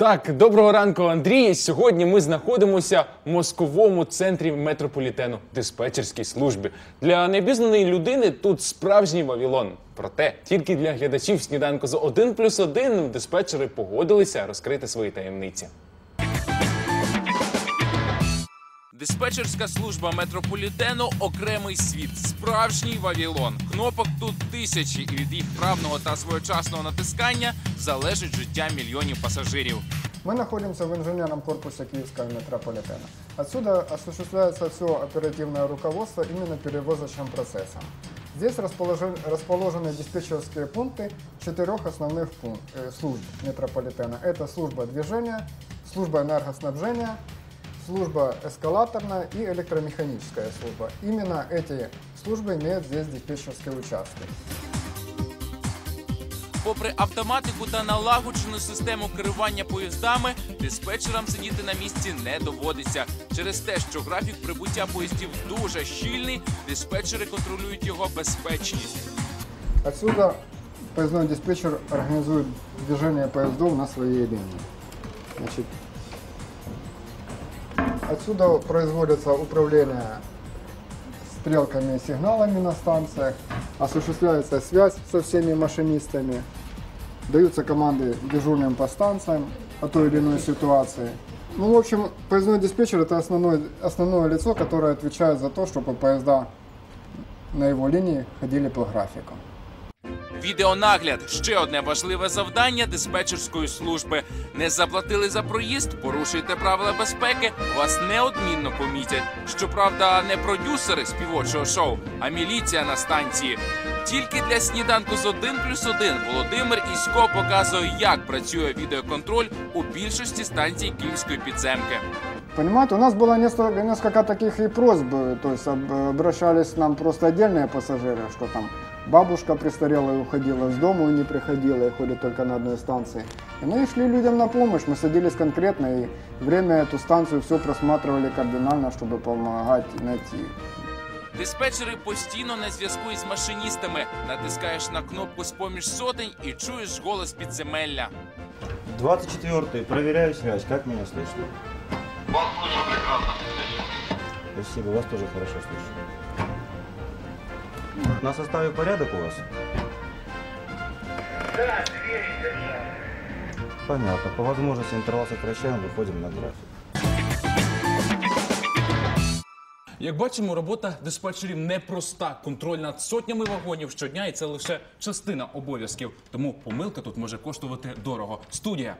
Так, доброго ранку, Андрій. Сьогодні ми знаходимося в мозковому центрі метрополітену диспетчерській службі. Для необізнаної людини тут справжній Вавілон. Проте тільки для глядачів сніданку за 1 плюс 1 диспетчери погодилися розкрити свої таємниці. Диспетчерська служба метрополітену окремий світ, справжній Вавілон. Кнопок тут тисячі, і від їх правного та своєчасного натискання залежить життя мільйонів пасажирів. Мы находимся в инженерном корпусе Киевского метрополитена. Отсюда осуществляется все оперативное руководство именно перевозочным процессом. Здесь расположен- расположены диспетчерские пункты четырех основных пунк- э, служб метрополитена. Это служба движения, служба энергоснабжения, служба эскалаторная и электромеханическая служба. Именно эти службы имеют здесь диспетчерские участки. Попри автоматику та налагоджену систему керування поїздами, диспетчерам сидіти на місці не доводиться. Через те, що графік прибуття поїздів дуже щільний, диспетчери контролюють його безпечність. Отсюда поездной диспетчер организует движение поездов на своей линии. Значит, отсюда производится управление стрелками и сигналами на станциях, осуществляется связь со всеми машинистами, даются команды дежурным по станциям о той или иной ситуации. Ну, в общем, поездной диспетчер это основное, основное лицо, которое отвечает за то, чтобы поезда на его линии ходили по графику. Відеонагляд ще одне важливе завдання диспетчерської служби. Не заплатили за проїзд, порушуйте правила безпеки, вас неодмінно помітять. Щоправда, не продюсери співочого шоу, а міліція на станції. Тільки для сніданку з 1 плюс 1 Володимир Ісько показує, як працює відеоконтроль у більшості станцій київської підземки. Понимаете, у нас было несколько, несколько таких и просьб, то есть об- обращались к нам просто отдельные пассажиры, что там бабушка престарелая уходила с дома и не приходила, и ходит только на одной станции. И мы шли людям на помощь, мы садились конкретно и время эту станцию все просматривали кардинально, чтобы помогать найти. Диспетчери постійно на зв'язку із машиністами. Натискаєш на кнопку з поміж сотень і чуєш голос підземелля. 24 проверяю связь. Как меня слышно? Вас слышу прекрасно. Спасибо, вас тоже хорошо слышу. На составе порядок у вас? Да, двери держали. Понятно. По возможности интервал сокращаем, выходим на график. Як бачимо, робота диспетчерів непроста. Контроль над сотнями вагонів щодня, і це лише частина обов'язків. Тому помилка тут може коштувати дорого. Студія.